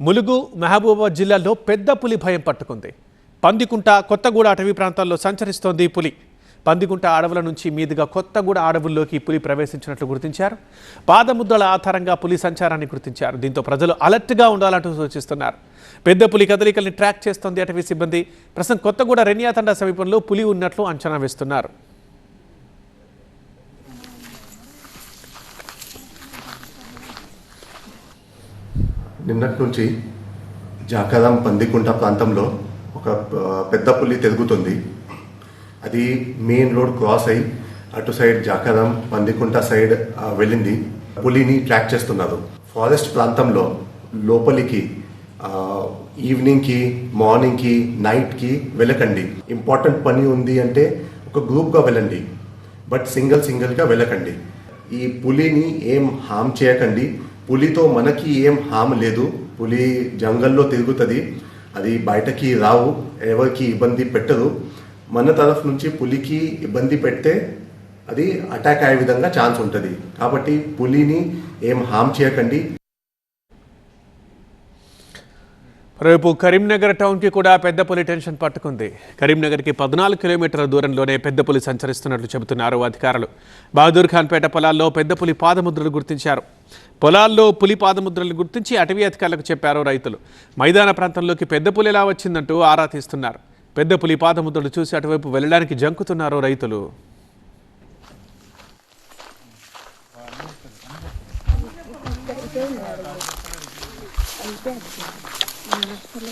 ములుగు మహబూబాబాద్ జిల్లాలో పెద్ద పులి భయం పట్టుకుంది. పందికుంట కొత్తగూడ అటవీ ప్రాంతాల్లో సంచరిస్తోంది పులి. పందికుంట అడవుల నుంచి మీదుగా కొత్తగూడ అడవుల్లోకి పులి ప్రవేశించినట్లు గుర్తించారు. పాదముద్రల ఆధారంగా పులి సంచారాన్ని గుర్తించారు. దీంతో ప్రజలు అలర్ట్గా ఉండాలంటూ సూచిస్తున్నారు. పెద్ద పులి కదలికల్ని ట్రాక్ చేస్తోంది అటవీ సిబ్బంది. ప్రస్తుతం కొత్తగూడ రెన్యాతండ సమీపంలో పులి ఉన్నట్లు అంచనా వేస్తున్నారు. నిన్నటి నుంచి జాకారం పందికుంట ప్రాంతంలో ఒక పెద్ద పులి తిరుగుతుంది అది మెయిన్ రోడ్ క్రాస్ అయి అటు సైడ్ జాకారం పందికుంట సైడ్ వెళ్ళింది. పులిని ట్రాక్ చేస్తున్నారు. ఫారెస్ట్ ప్రాంతంలో లోపలికి ఈవినింగ్కి మార్నింగ్కి నైట్కి వెళ్ళకండి. ఇంపార్టెంట్ పని ఉంది అంటే ఒక గ్రూప్గా వెళ్ళండి. బట్ సింగిల్ సింగిల్గా వెళ్ళకండి. ఈ పులిని ఏం హామ్ చేయకండి. పులితో మనకి ఏం హామ్ లేదు. పులి జంగల్లో తిరుగుతుంది. అది బయటకి రావు. ఎవరికి ఇబ్బంది పెట్టదు. మన తరఫు నుంచి పులికి ఇబ్బంది పెడితే అది అటాక్ అయ్యే విధంగా ఛాన్స్ ఉంటుంది. కాబట్టి పులిని ఏం హామ్ చేయకండి. రేపు కరీంనగర్ టౌన్కి కూడా పెద్ద పులి టెన్షన్ పట్టుకుంది. కరీంనగర్కి పద్నాలుగు కిలోమీటర్ల దూరంలోనే పెద్ద పులి సంచరిస్తున్నట్లు చెబుతున్నారు అధికారులు. బహదూర్ ఖాన్పేట పొలాల్లో పెద్ద పులి పాదముద్రలు గుర్తించారు. పొలాల్లో పులి పాదముద్రలు గుర్తించి అటవీ అధికారులకు చెప్పారు రైతులు. మైదాన ప్రాంతంలోకి పెద్దపులి ఎలా వచ్చిందంటూ ఆరా తీస్తున్నారు. పెద్ద పులి పాదముద్రలు చూసి అటువైపు వెళ్ళడానికి జంకుతున్నారు రైతులు. Bueno, por